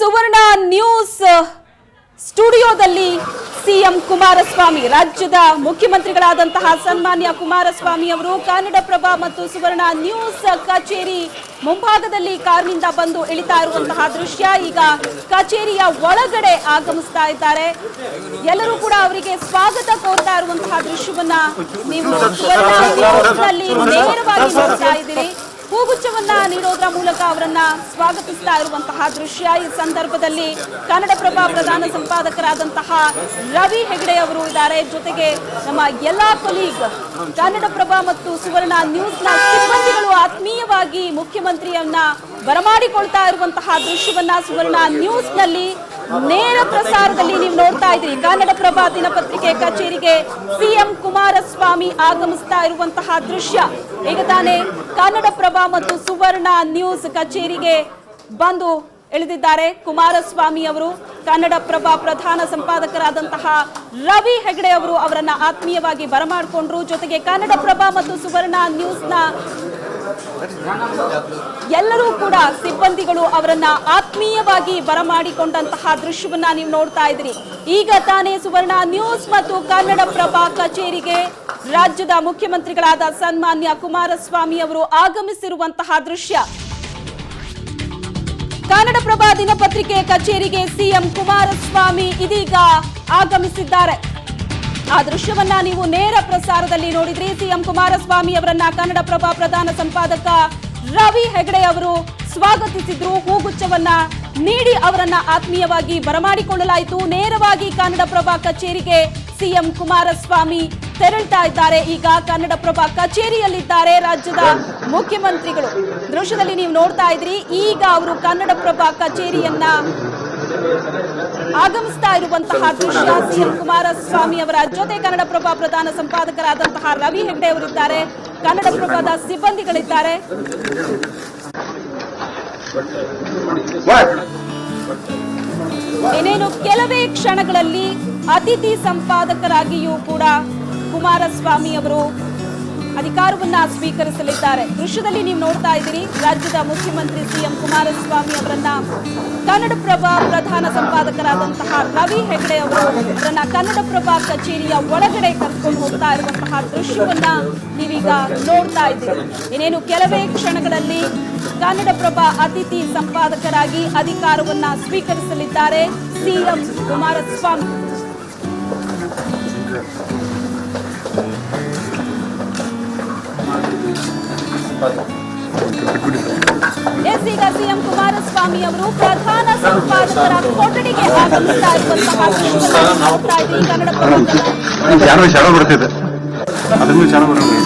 ಸುವರ್ಣ news ಸ್ಟುಡಿಯೋದಲ್ಲಿ CM Kumaraswamy, ರಾಜ್ಯದ ಮುಖ್ಯಮಂತ್ರಿಗಳಾದಂತಹ ಸನ್ಮಾನ್ಯ ಕುಮಾರಸ್ವಾಮಿ ಅವರು ಕನ್ನಡಪ್ರಭ ಮತ್ತು ಸುವರ್ಣ ನ್ಯೂಸ್ ಕಚೇರಿ ಮುಂಭಾಗದಲ್ಲಿ ಕಾರಿನಿಂದ ಬಂದು ಇಳಿತಾ ಇರುವಂತಹ ದೃಶ್ಯ. ಈಗ ಕಚೇರಿಯ ಒಳಗಡೆ ಆಗಮಿಸ್ತಾ ಇದ್ದಾರೆ. ಎಲ್ಲರೂ ಕೂಡ ಅವರಿಗೆ ಸ್ವಾಗತ ಕೋರ್ತಾ ಇರುವಂತಹ ದೃಶ್ಯವನ್ನ ನೀವು ಸುವರ್ಣ ನ್ಯೂಸ್ನಲ್ಲಿ ನೇರವಾಗಿ ನೋಡ್ತಾ ಇದ್ದೀರಿ. ಹೂಗುಚ್ಛವನ್ನ ನೀಡೋದ್ರ ಮೂಲಕ ಅವರನ್ನ ಸ್ವಾಗತಿಸ್ತಾ ಇರುವಂತಹ ದೃಶ್ಯ. ಈ ಸಂದರ್ಭದಲ್ಲಿ ಕನ್ನಡಪ್ರಭ ಪ್ರಧಾನ ಸಂಪಾದಕರಾದಂತಹ ರವಿ ಹೆಗಡೆ ಅವರು ಇದ್ದಾರೆ. ಜೊತೆಗೆ ನಮ್ಮ ಎಲ್ಲಾ ಕೊಲೀಗ್, ಕನ್ನಡಪ್ರಭ ಮತ್ತು ಸುವರ್ಣ ನ್ಯೂಸ್ನ ಸಿಬ್ಬಂದಿಗಳು ಆತ್ಮೀಯವಾಗಿ ಮುಖ್ಯಮಂತ್ರಿಯನ್ನ ಬರಮಾಡಿಕೊಳ್ತಾ ಇರುವಂತಹ ದೃಶ್ಯವನ್ನ ಸುವರ್ಣ ನ್ಯೂಸ್ನಲ್ಲಿ ನೇರ ಪ್ರಸಾರದಲ್ಲಿ ನೀವು ನೋಡ್ತಾ ಇದ್ದೀರಿ. ಕನ್ನಡಪ್ರಭ ದಿನಪತ್ರಿಕೆ ಕಚೇರಿಗೆ ಸಿಎಂ ಕುಮಾರಸ್ವಾಮಿ ಆಗಮಿಸ್ತಾ ಇರುವಂತಹ ದೃಶ್ಯ. ಈಗ ತಾನೇ ಕನ್ನಡಪ್ರಭ ಮತ್ತು ಸುವರ್ಣ ನ್ಯೂಸ್ ಕಚೇರಿಗೆ ಬಂದು ಇಳಿದಿದ್ದಾರೆ. ಕುಮಾರಸ್ವಾಮಿ ಅವರು ಕನ್ನಡಪ್ರಭ ಪ್ರಧಾನ ಸಂಪಾದಕರಾದಂತಹ ರವಿ ಹೆಗಡೆ ಅವರು ಅವರನ್ನ ಆತ್ಮೀಯವಾಗಿ ಬರಮಾಡಿಕೊಂಡ್ರು. ಜೊತೆಗೆ ಕನ್ನಡಪ್ರಭ ಮತ್ತು ಸುವರ್ಣ ನ್ಯೂಸ್ನ ಎಲ್ಲರೂ ಕೂಡ ಸಿಬ್ಬಂದಿಗಳು ಅವರನ್ನ ಆತ್ಮೀಯವಾಗಿ ಬರಮಾಡಿಕೊಂಡಂತಹ ದೃಶ್ಯವನ್ನ ನೀವು ನೋಡ್ತಾ ಇದ್ದೀರಿ ಈಗ ತಾನೇ ಸುವರ್ಣ ನ್ಯೂಸ್ ಮತ್ತು ಕನ್ನಡ ಪ್ರಭಾ ಕಚೇರಿಗೆ ರಾಜ್ಯದ ಮುಖ್ಯಮಂತ್ರಿಗಳಾದ ಸನ್ಮಾನ್ಯ ಕುಮಾರಸ್ವಾಮಿ ಅವರು ಆಗಮಿಸಿರುವಂತಹ ದೃಶ್ಯ. ಕನ್ನಡಪ್ರಭ ದಿನಪತ್ರಿಕೆ ಕಚೇರಿಗೆ ಸಿಎಂ ಕುಮಾರಸ್ವಾಮಿ ಇದೀಗ ಆಗಮಿಸಿದ್ದಾರೆ. ಆ ದೃಶ್ಯವನ್ನ ನೀವು ನೇರ ಪ್ರಸಾರದಲ್ಲಿ ನೋಡಿದ್ರಿ. ಸಿಎಂ ಕುಮಾರಸ್ವಾಮಿ ಅವರನ್ನ ಕನ್ನಡಪ್ರಭ ಪ್ರಧಾನ ಸಂಪಾದಕ ರವಿ ಹೆಗಡೆ ಅವರು ಸ್ವಾಗತಿಸಿದ್ರು. ಹೂಗುಚ್ಛವನ್ನ ನೀಡಿ ಅವರನ್ನ ಆತ್ಮೀಯವಾಗಿ ಬರಮಾಡಿಕೊಳ್ಳಲಾಯಿತು. ನೇರವಾಗಿ ಕನ್ನಡಪ್ರಭ ಕಚೇರಿಗೆ ಸಿಎಂ ಕುಮಾರಸ್ವಾಮಿ ತೆರಳ್ತಾ ಇದ್ದಾರೆ. ಈಗ ಕನ್ನಡಪ್ರಭ ಕಚೇರಿಯಲ್ಲಿದ್ದಾರೆ ರಾಜ್ಯದ ಮುಖ್ಯಮಂತ್ರಿಗಳು. ದೃಶ್ಯದಲ್ಲಿ ನೀವು ನೋಡ್ತಾ ಇದ್ರಿ. ಈಗ ಅವರು ಕನ್ನಡಪ್ರಭ ಕಚೇರಿಯನ್ನ ಆಗಮಿಸ್ತಾ ಇರುವಂತಹ ದೃಶ್ಯ ಸಿಎಂ ಕುಮಾರಸ್ವಾಮಿ ಅವರ ಜೊತೆ ಕನ್ನಡಪ್ರಭ ಪ್ರಧಾನ ಸಂಪಾದಕರಾದಂತಹ ರವಿ ಹೆಗ್ಡೆ ಅವರಿದ್ದಾರೆ. ಕನ್ನಡಪ್ರಭದ ಸಿಬ್ಬಂದಿಗಳಿದ್ದಾರೆ. ಇನ್ನೇನು ಕೆಲವೇ ಕ್ಷಣಗಳಲ್ಲಿ ಅತಿಥಿ ಸಂಪಾದಕರಾಗಿಯೂ ಕೂಡ ಕುಮಾರಸ್ವಾಮಿ ಅವರು ಅಧಿಕಾರವನ್ನ ಸ್ವೀಕರಿಸಲಿದ್ದಾರೆ. ದೃಶ್ಯದಲ್ಲಿ ನೀವು ನೋಡ್ತಾ ಇದ್ದೀರಿ, ರಾಜ್ಯದ ಮುಖ್ಯಮಂತ್ರಿ ಸಿಎಂ ಕುಮಾರಸ್ವಾಮಿ ಅವರನ್ನ ಕನ್ನಡಪ್ರಭ ಪ್ರಧಾನ ಸಂಪಾದಕರಾದಂತಹ ರವಿ ಹೆಗಡೆ ಅವರು ಅವರನ್ನ ಕನ್ನಡಪ್ರಭ ಕಚೇರಿಯ ಒಳಗಡೆ ಕರ್ಕೊಂಡು ಹೋಗ್ತಾ ಇರುವಂತಹ ದೃಶ್ಯವನ್ನ ನೀವೀಗ ನೋಡ್ತಾ ಇದ್ದೀರಿ. ಇನ್ನೇನು ಕೆಲವೇ ಕ್ಷಣಗಳಲ್ಲಿ ಕನ್ನಡಪ್ರಭ ಅತಿಥಿ ಸಂಪಾದಕರಾಗಿ ಅಧಿಕಾರವನ್ನ ಸ್ವೀಕರಿಸಲಿದ್ದಾರೆ ಸಿಎಂ ಕುಮಾರಸ್ವಾಮಿ. ಎಸ್ಸೀಗ ಸಿಎಂ ಕುಮಾರಸ್ವಾಮಿ ಅವರು ಪ್ರಧಾನ ಸಂಪಾದಕರ ಕೊಠಡಿಗೆ ಆಗಮಿಸ್ತಾ ಇರುವಂತಹ ನೋಡ್ತಾ ಇದ್ದೀವಿ ಕನ್ನಡ ಶಾಲೆ ಬರ್ತಿದೆ ಅದನ್ನು ಶಾಲೆ ಬರೋದು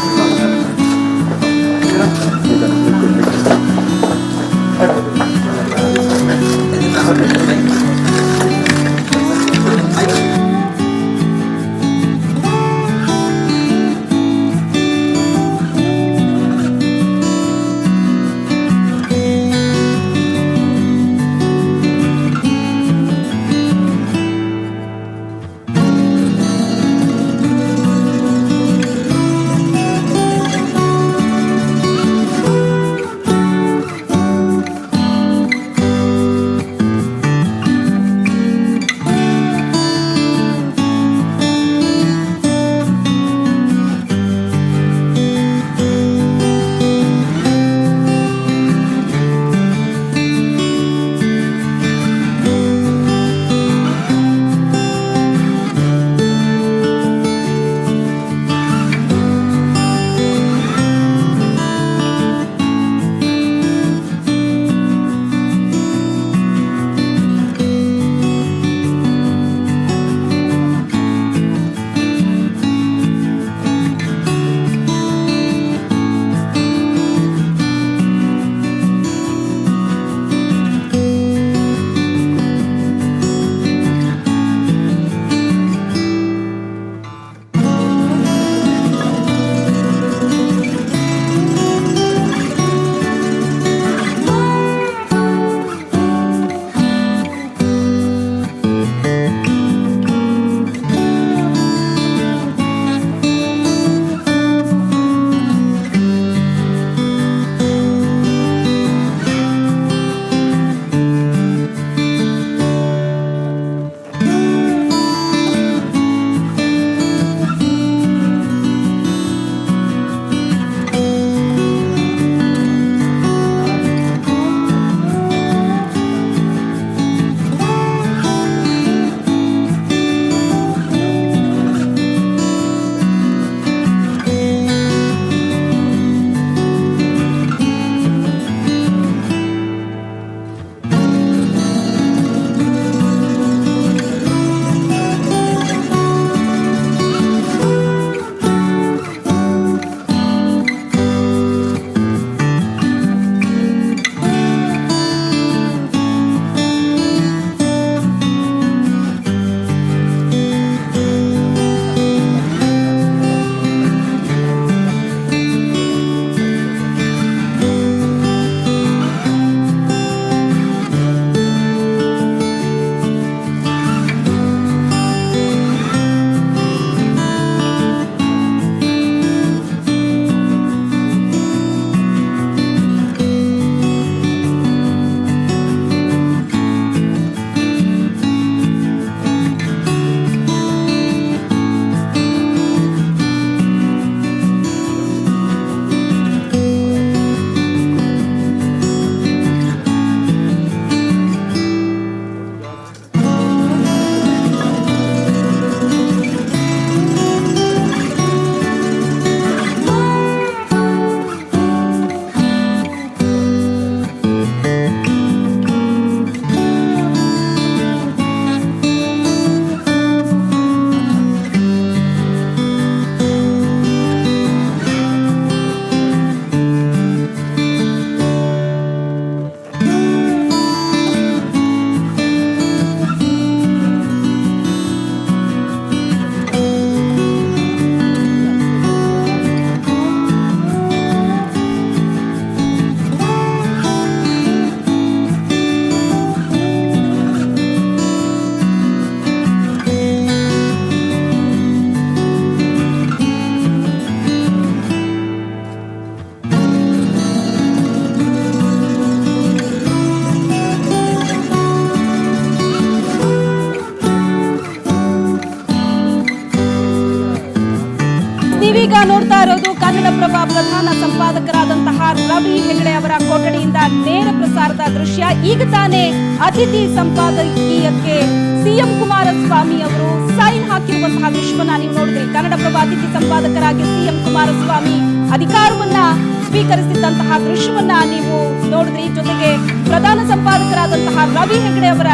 ಇರೋದು ಕನ್ನಡಪ್ರಭ ಪ್ರಧಾನ ಸಂಪಾದಕರಾದಂತಹ ರವಿ ಹೆಗಡೆ ಅವರ ಕೊಠಡಿಯಿಂದ ನೇರ ಪ್ರಸಾರದ ದೃಶ್ಯ ಈಗ ತಾನೇ ಅತಿಥಿ ಸಂಪಾದಕೀಯಕ್ಕೆ ಸಿಎಂ ಕುಮಾರಸ್ವಾಮಿ ಅವರು ಸೈನ್ ಹಾಕಿರುವಂತಹ ದೃಶ್ಯವನ್ನ ನೀವು ನೋಡಿದ್ರಿ. ಕನ್ನಡಪ್ರಭ ಅತಿಥಿ ಸಂಪಾದಕರಾಗಿ ಸಿಎಂ ಕುಮಾರಸ್ವಾಮಿ ಅಧಿಕಾರವನ್ನ ಸ್ವೀಕರಿಸಿದಂತಹ ದೃಶ್ಯವನ್ನ ನೀವು ನೋಡಿದ್ರಿ. ಜೊತೆಗೆ ಪ್ರಧಾನ ಸಂಪಾದಕರಾದಂತಹ ರವಿ ಹೆಗಡೆ ಅವರ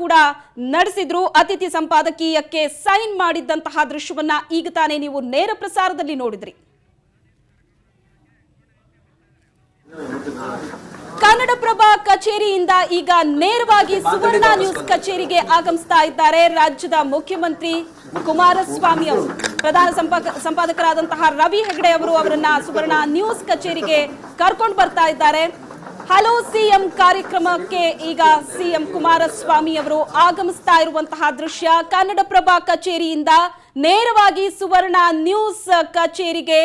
ಕೂಡ ನಡೆಸಿದ್ರು. ಅತಿಥಿ ಸಂಪಾದಕೀಯಕ್ಕೆ ಸೈನ್ ಮಾಡಿದ್ದಂತಹ ದೃಶ್ಯವನ್ನ ಈಗ ತಾನೇ ನೀವು ನೇರ ಪ್ರಸಾರದಲ್ಲಿ ನೋಡಿದ್ರಿ. ಕನ್ನಡಪ್ರಭ ಕಚೇರಿಯಿಂದ ಈಗ ನೇರವಾಗಿ ಸುವರ್ಣ ನ್ಯೂಸ್ ಕಚೇರಿಗೆ ಆಗಮಿಸ್ತಾ ಇದ್ದಾರೆ ರಾಜ್ಯದ ಮುಖ್ಯಮಂತ್ರಿ ಕುಮಾರಸ್ವಾಮಿ ಅವರು. ಪ್ರಧಾನ ಸಂಪಾದಕ ಸಂಪಾದಕರಾದಂತಹ ರವಿ ಹೆಗಡೆ ಅವರು ಅವರನ್ನ ಸುವರ್ಣ ನ್ಯೂಸ್ ಕಚೇರಿಗೆ ಕರ್ಕೊಂಡು ಬರ್ತಾ ಇದ್ದಾರೆ. ಹಲೋ ಸಿಎಂ ಕಾರ್ಯಕ್ರಮಕ್ಕೆ ಈಗ ಸಿಎಂ ಕುಮಾರಸ್ವಾಮಿ ಅವರು ಆಗಮಿಸ್ತಾ ಇರುವಂತಹ ದೃಶ್ಯ. ಕನ್ನಡಪ್ರಭ ಕಚೇರಿಯಿಂದ ನೇರವಾಗಿ ಸುವರ್ಣ ನ್ಯೂಸ್ ಕಚೇರಿಗೆ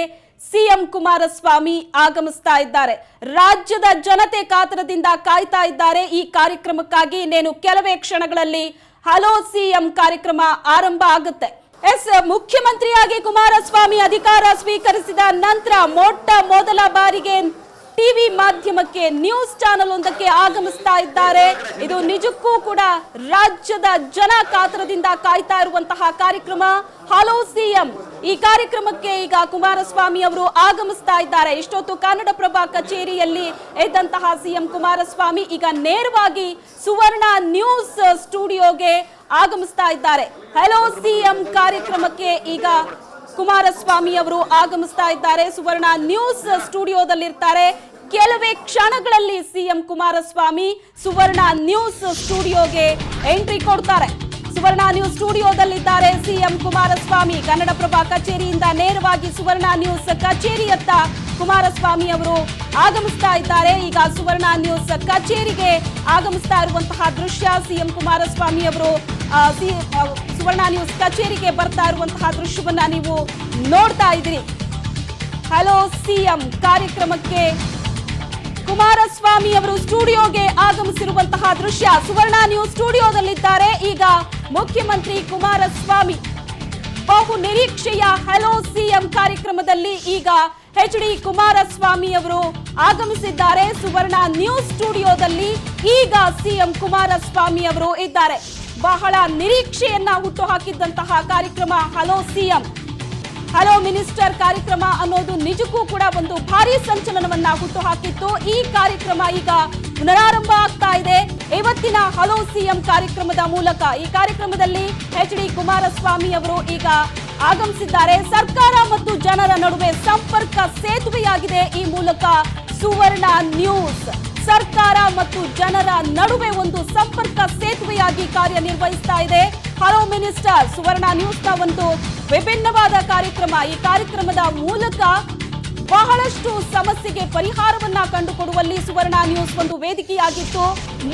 ಸಿಎಂ ಕುಮಾರಸ್ವಾಮಿ ಆಗಮಿಸ್ತಾ ಇದ್ದಾರೆ. ರಾಜ್ಯದ ಜನತೆ ಕಾತರದಿಂದ ಕಾಯ್ತಾ ಇದ್ದಾರೆ ಈ ಕಾರ್ಯಕ್ರಮಕ್ಕಾಗಿ. ಇನ್ನೇನು ಕೆಲವೇ ಕ್ಷಣಗಳಲ್ಲಿ ಹಲೋ ಸಿಎಂ ಕಾರ್ಯಕ್ರಮ ಆರಂಭ ಆಗುತ್ತೆ. ಎಸ್, ಮುಖ್ಯಮಂತ್ರಿಯಾಗಿ ಕುಮಾರಸ್ವಾಮಿ ಅಧಿಕಾರ ಸ್ವೀಕರಿಸಿದ ನಂತರ ಮೊಟ್ಟ ಮೊದಲ ಬಾರಿಗೆ ಟಿವಿ ಮಾಧ್ಯಮಕ್ಕೆ ನ್ಯೂಸ್ ಚಾನಲ್ ಒಂದಕ್ಕೆ ಆಗಮಿಸ್ತಾ ಇದ್ದಾರೆ. ಇದು ನಿಜಕ್ಕೂ ಕೂಡ ರಾಜ್ಯದ ಜನ ಕಾತರದಿಂದ ಕಾಯ್ತಾ ಇರುವಂತಹ ಕಾರ್ಯಕ್ರಮ. Hello CM. ಈ ಕಾರ್ಯಕ್ರಮಕ್ಕೆ ಈಗ ಕುಮಾರಸ್ವಾಮಿ ಅವರು ಆಗಮಿಸ್ತಾ ಇದ್ದಾರೆ. ಇಷ್ಟೊತ್ತು ಕನ್ನಡಪ್ರಭ ಕಚೇರಿಯಲ್ಲಿ ಇದ್ದಂತಹ ಸಿಎಂ ಕುಮಾರಸ್ವಾಮಿ ಈಗ ನೇರವಾಗಿ ಸುವರ್ಣ ನ್ಯೂಸ್ ಸ್ಟುಡಿಯೋಗೆ ಆಗಮಿಸ್ತಾ ಇದ್ದಾರೆ. ಹಲೋ ಸಿಎಂ ಕಾರ್ಯಕ್ರಮಕ್ಕೆ ಈಗ ಕುಮಾರಸ್ವಾಮಿ ಅವರು ಆಗಮಿಸ್ತಾ ಇದ್ದಾರೆ. ಸುವರ್ಣ ನ್ಯೂಸ್ ಸ್ಟುಡಿಯೋದಲ್ಲಿರ್ತಾರೆ. ಕೆಲವೇ ಕ್ಷಣಗಳಲ್ಲಿ ಸಿಎಂ ಕುಮಾರಸ್ವಾಮಿ ಸುವರ್ಣ ನ್ಯೂಸ್ ಸ್ಟುಡಿಯೋಗೆ ಎಂಟ್ರಿ ಕೊಡ್ತಾರೆ. ಸುವರ್ಣ ನ್ಯೂಸ್ ಸ್ಟುಡಿಯೋದಲ್ಲಿದ್ದಾರೆ ಸಿಎಂ ಕುಮಾರಸ್ವಾಮಿ. ಕನ್ನಡಪ್ರಭ ಕಚೇರಿಯಿಂದ ನೇರವಾಗಿ ಸುವರ್ಣ ನ್ಯೂಸ್ ಕಚೇರಿಯತ್ತ ಕುಮಾರಸ್ವಾಮಿ ಅವರು ಆಗಮಿಸ್ತಾ ಇದ್ದಾರೆ. ಈಗ ಸುವರ್ಣ ನ್ಯೂಸ್ ಕಚೇರಿಗೆ ಆಗಮಿಸ್ತಾ ಇರುವಂತಹ ದೃಶ್ಯ ಸಿಎಂ ಕುಮಾರಸ್ವಾಮಿ ಅವರು ಸುವರ್ಣ ನ್ಯೂಸ್ ಕಚೇರಿಗೆ ಬರ್ತಾ ಇರುವಂತಹ ದೃಶ್ಯವನ್ನ ನೀವು ನೋಡ್ತಾ ಇದ್ದೀರಿ. ಹಲೋ, ಸಿಎಂ ಕಾರ್ಯಕ್ರಮಕ್ಕೆ ಕುಮಾರಸ್ವಾಮಿ ಅವರು ಸ್ಟುಡಿಯೋಗೆ ಆಗಮಿಸಿರುವಂತಹ ದೃಶ್ಯ ಸುವರ್ಣ ನ್ಯೂಸ್ ಸ್ಟುಡಿಯೋದಲ್ಲಿದ್ದಾರೆ. ಈಗ ಮುಖ್ಯಮಂತ್ರಿ ಕುಮಾರಸ್ವಾಮಿ ಬಹು ನಿರೀಕ್ಷೆಯ ಹಲೋ, ಸಿಎಂ ಕಾರ್ಯಕ್ರಮದಲ್ಲಿ ಈಗ ಎಚ್ ಡಿ ಕುಮಾರಸ್ವಾಮಿ ಅವರು ಆಗಮಿಸಿದ್ದಾರೆ ಸುವರ್ಣ ನ್ಯೂಸ್ ಸ್ಟುಡಿಯೋದಲ್ಲಿ. ಈಗ ಸಿಎಂ ಕುಮಾರಸ್ವಾಮಿ ಅವರು ಇದ್ದಾರೆ. ಬಹಳ ನಿರೀಕ್ಷೆಯನ್ನ ಹುಟ್ಟುಹಾಕಿದ್ದಂತಹ ಕಾರ್ಯಕ್ರಮ. Hello, CM. ಹಲೋ, ಮಿನಿಸ್ಟರ್, ಕಾರ್ಯಕ್ರಮ ಅನ್ನೋದು ನಿಜಕ್ಕೂ ಕೂಡ ಒಂದು ಭಾರಿ ಸಂಚಲನವನ್ನ ಹುಟ್ಟುಹಾಕಿತ್ತು. ಈ ಕಾರ್ಯಕ್ರಮ ಈಗ ಪುನರಾರಂಭ ಆಗ್ತಾ ಇದೆ. ಇವತ್ತಿನ ಹಲೋ, ಸಿಎಂ ಕಾರ್ಯಕ್ರಮದ ಮೂಲಕ ಈ ಕಾರ್ಯಕ್ರಮದಲ್ಲಿ ಎಚ್ ಡಿ ಕುಮಾರಸ್ವಾಮಿ ಅವರು ಈಗ ಆಗಮಿಸಿದ್ದಾರೆ. ಸರ್ಕಾರ ಮತ್ತು ಜನರ ನಡುವೆ ಸಂಪರ್ಕ ಸೇತುವೆಯಾಗಿದೆ. ಈ ಮೂಲಕ ಸುವರ್ಣ ನ್ಯೂಸ್. ಸರ್ಕಾರ ಮತ್ತು ಜನರ ನಡುವೆ ಒಂದು ಸಂಪರ್ಕ ಸೇತುವೆಯಾಗಿ ಕಾರ್ಯನಿರ್ವಹಿಸ್ತಾ ಇದೆ. ಹಲೋ ಮಿನಿಸ್ಟರ್, ಸುವರ್ಣ ನ್ಯೂಸ್ನ ಒಂದು ವಿಭಿನ್ನವಾದ ಕಾರ್ಯಕ್ರಮ. ಈ ಕಾರ್ಯಕ್ರಮದ ಮೂಲಕ ಬಹಳಷ್ಟು ಸಮಸ್ಯೆಗೆ ಪರಿಹಾರವನ್ನ ಕಂಡುಕೊಡುವಲ್ಲಿ ಸುವರ್ಣ ನ್ಯೂಸ್ ಒಂದು ವೇದಿಕೆಯಾಗಿತ್ತು.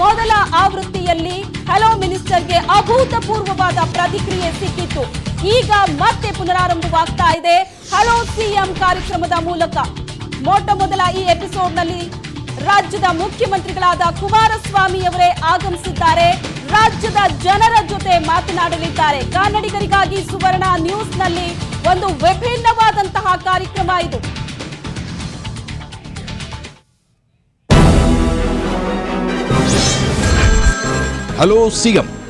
ಮೊದಲ ಆವೃತ್ತಿಯಲ್ಲಿ ಹಲೋ ಮಿನಿಸ್ಟರ್ಗೆ ಅಭೂತಪೂರ್ವವಾದ ಪ್ರತಿಕ್ರಿಯೆ ಸಿಕ್ಕಿತ್ತು. ಈಗ ಮತ್ತೆ ಪುನರಾರಂಭವಾಗ್ತಾ ಇದೆ. ಹಲೋ ಸಿಎಂ ಕಾರ್ಯಕ್ರಮದ ಮೂಲಕ. ಮೊಟ್ಟ ಮೊದಲ ಈ ಎಪಿಸೋಡ್ನಲ್ಲಿ ರಾಜ್ಯದ ಮುಖ್ಯಮಂತ್ರಿಗಳಾದ ಕುಮಾರಸ್ವಾಮಿ ಅವರೇ ಆಗಮಿಸಿದ್ದಾರೆ. ರಾಜ್ಯದ ಜನರ ಜೊತೆ ಮಾತನಾಡಲಿದ್ದಾರೆ. ಕನ್ನಡಿಗರಿಗಾಗಿ ಸುವರ್ಣ ನ್ಯೂಸ್ನಲ್ಲಿ ಒಂದು ವಿಭಿನ್ನವಾದಂತಹ ಕಾರ್ಯಕ್ರಮ ಇದು. Hello, CM.